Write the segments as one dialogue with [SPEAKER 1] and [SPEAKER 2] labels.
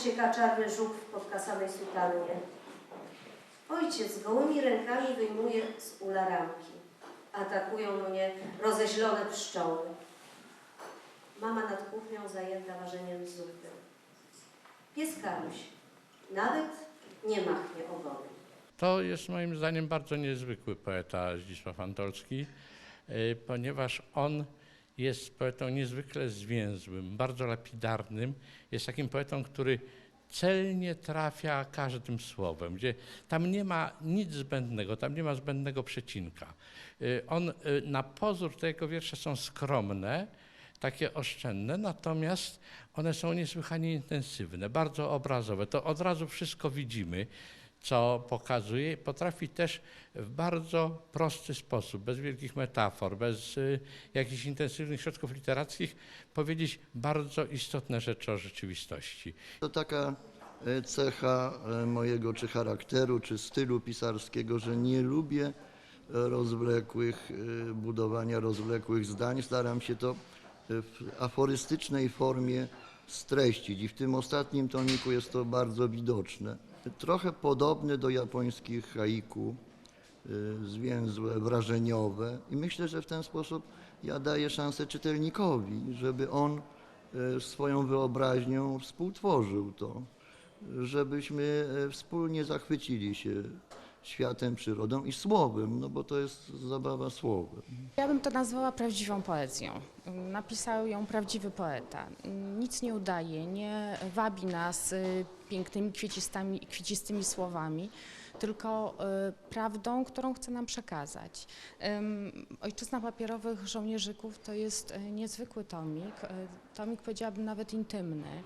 [SPEAKER 1] ucieka czarny żuk w podkasanej sutannie. Ojciec gołymi rękami wyjmuje z ula ramki. Atakują mnie rozeźlone pszczoły. Mama nad kuchnią zajęta ważeniem zupy. Pies Karuś nawet nie machnie ogonem.
[SPEAKER 2] To jest moim zdaniem bardzo niezwykły poeta Zdzisław Antolski, y, ponieważ on jest poetą niezwykle zwięzłym, bardzo lapidarnym. Jest takim poetą, który celnie trafia każdym słowem, gdzie tam nie ma nic zbędnego, tam nie ma zbędnego przecinka. Y, On y, na pozór te jego wiersze są skromne, takie oszczędne, natomiast one są niesłychanie intensywne, bardzo obrazowe. To od razu wszystko widzimy, co pokazuje. Potrafi też w bardzo prosty sposób, bez wielkich metafor, bez y, jakichś intensywnych środków literackich, powiedzieć bardzo istotne rzeczy o rzeczywistości.
[SPEAKER 3] To taka e, cecha e, mojego czy charakteru, czy stylu pisarskiego, że nie lubię rozwlekłych, e, budowania rozwlekłych zdań. Staram się to w aforystycznej formie streścić i w tym ostatnim tomiku jest to bardzo widoczne. Trochę podobne do japońskich haiku, e, zwięzłe, wrażeniowe. I myślę, że w ten sposób ja daję szansę czytelnikowi, żeby on e, swoją wyobraźnią współtworzył to, żebyśmy e, wspólnie zachwycili się światem, przyrodą i słowem, no bo to jest zabawa słowem.
[SPEAKER 4] Ja bym to nazwała prawdziwą poezją. Napisał ją prawdziwy poeta. Nic nie udaje, nie wabi nas y, pięknymi, kwiecistymi słowami, tylko y, prawdą, którą chce nam przekazać. Ojczyzna papierowych żołnierzyków to jest y, niezwykły tomik, y, tomik powiedziałabym nawet intymny.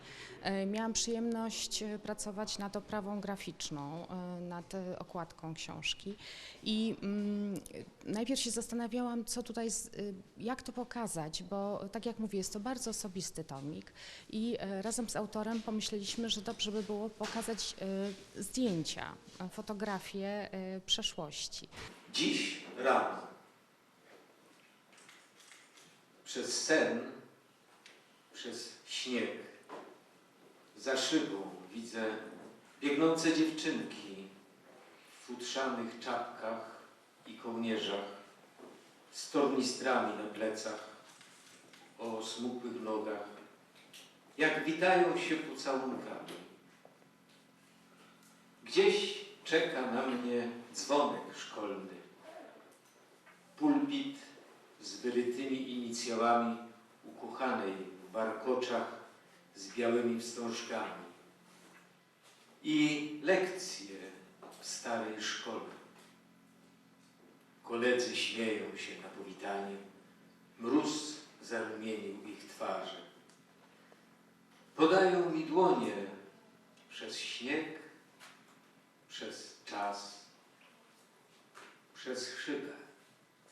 [SPEAKER 4] Miałam przyjemność pracować nad oprawą graficzną, nad okładką książki i mm, najpierw się zastanawiałam, co tutaj, jak to pokazać, bo tak jak mówię, jest to bardzo osobisty tomik i razem z autorem pomyśleliśmy, że dobrze by było pokazać zdjęcia, fotografie y, przeszłości.
[SPEAKER 5] Dziś rano przez sen, przez śnieg, za szybą widzę biegnące dziewczynki w futrzanych czapkach i kołnierzach, z tornistrami na plecach, o smukłych nogach, jak witają się pocałunkami. Gdzieś czeka na mnie dzwonek szkolny, pulpit z wyrytymi inicjałami ukochanej w warkoczach z białymi wstążkami i lekcje w starej szkole. Koledzy śmieją się na powitanie, mróz zarumienił ich twarze. Podają mi dłonie przez śnieg, przez czas, przez chrzybę.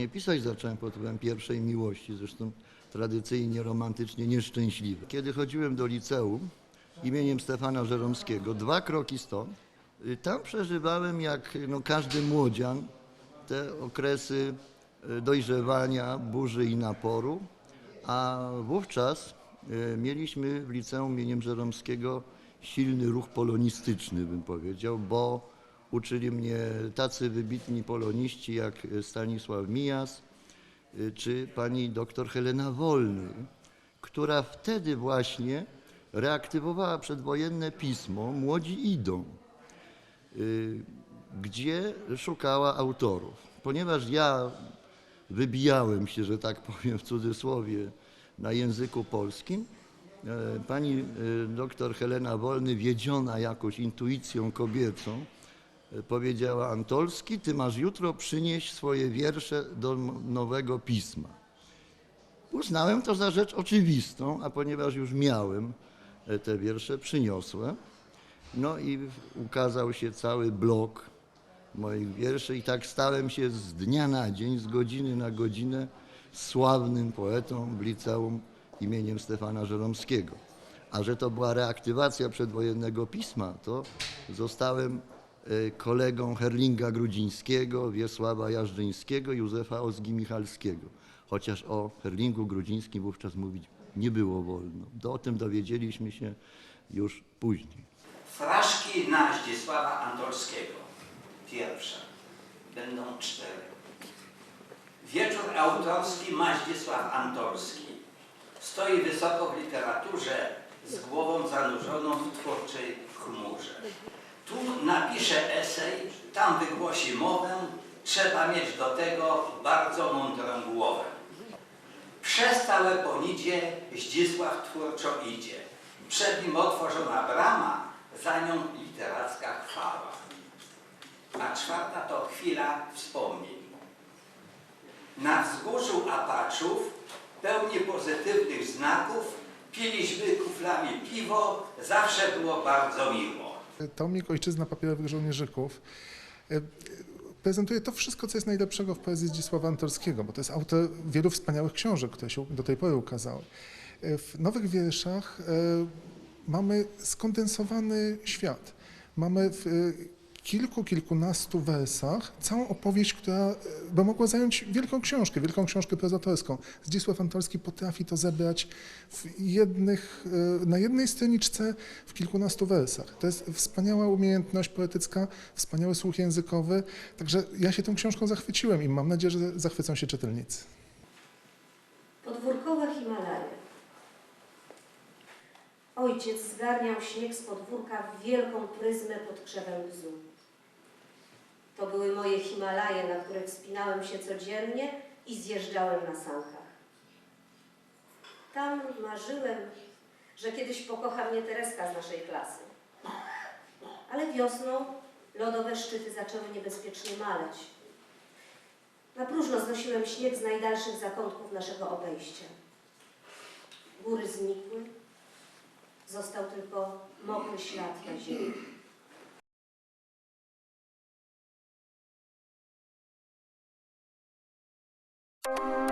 [SPEAKER 3] Nie pisać zacząłem pod wpływem pierwszej miłości, zresztą tradycyjnie, romantycznie nieszczęśliwe. Kiedy chodziłem do liceum imieniem Stefana Żeromskiego, dwa kroki stąd, y, tam przeżywałem jak no, każdy młodzian te okresy y, dojrzewania, burzy i naporu, a wówczas y, mieliśmy w liceum imieniem Żeromskiego silny ruch polonistyczny, bym powiedział, bo uczyli mnie tacy wybitni poloniści jak Stanisław Mijas y, czy pani doktor Helena Wolny, która wtedy właśnie reaktywowała przedwojenne pismo Młodzi idą, y, gdzie szukała autorów. Ponieważ ja wybijałem się, że tak powiem w cudzysłowie, na języku polskim, e, pani doktor Helena Wolny, wiedziona jakoś intuicją kobiecą, powiedziała Antolski, ty masz jutro przynieść swoje wiersze do nowego pisma. Uznałem to za rzecz oczywistą, a ponieważ już miałem e, te wiersze, przyniosłem. No i ukazał się cały blok moich wierszy i tak stałem się z dnia na dzień, z godziny na godzinę sławnym poetą w liceum imieniem Stefana Żeromskiego. A że to była reaktywacja przedwojennego pisma, to zostałem kolegą Herlinga Grudzińskiego, Wiesława Jarzyńskiego, Józefa Ozgi Michalskiego. Chociaż o Herlingu Grudzińskim wówczas mówić nie było wolno. Do, o tym dowiedzieliśmy się już później.
[SPEAKER 6] Fraszki na Zdzisława Antolskiego. Pierwsza. Będą cztery. Wieczór autorski ma Zdzisław Antolski. Stoi wysoko w literaturze, z głową zanurzoną w twórczej chmurze. Tu napisze esej, tam wygłosi mowę, trzeba mieć do tego bardzo mądrą głowę. Przez ponidzie Zdzisław twórczo idzie. Przed nim otworzona brama, za nią literacka chwała. A czwarta to chwila wspomnień. Na wzgórzu Apaczów, pełni pozytywnych znaków, piliśmy kuflami piwo, zawsze było bardzo miło.
[SPEAKER 7] Tomik Ojczyzna Papierowych Żołnierzyków e, prezentuje to wszystko, co jest najlepszego w poezji Zdzisława Antorskiego, bo to jest autor wielu wspaniałych książek, które się do tej pory ukazały. E, W Nowych Wierszach e, mamy skondensowany świat. Mamy e, kilku, kilkunastu wersach całą opowieść, która e, by mogła zająć wielką książkę, wielką książkę prozatorską. Zdzisław Antorski potrafi to zebrać jednych, e, na jednej stroniczce w kilkunastu wersach. To jest wspaniała umiejętność poetycka, wspaniały słuch językowy, także ja się tą książką zachwyciłem i mam nadzieję, że zachwycą się czytelnicy.
[SPEAKER 1] Podwórkowe Himalaje. Ojciec zgarniał śnieg z podwórka w wielką pryzmę pod krzewem bzu. To były moje Himalaje, na które wspinałem się codziennie i zjeżdżałem na sankach. Tam marzyłem, że kiedyś pokocha mnie Tereska z naszej klasy. Ale wiosną lodowe szczyty zaczęły niebezpiecznie maleć. Na próżno znosiłem śnieg z najdalszych zakątków naszego obejścia. Góry znikły, został tylko mokry ślad na ziemi. you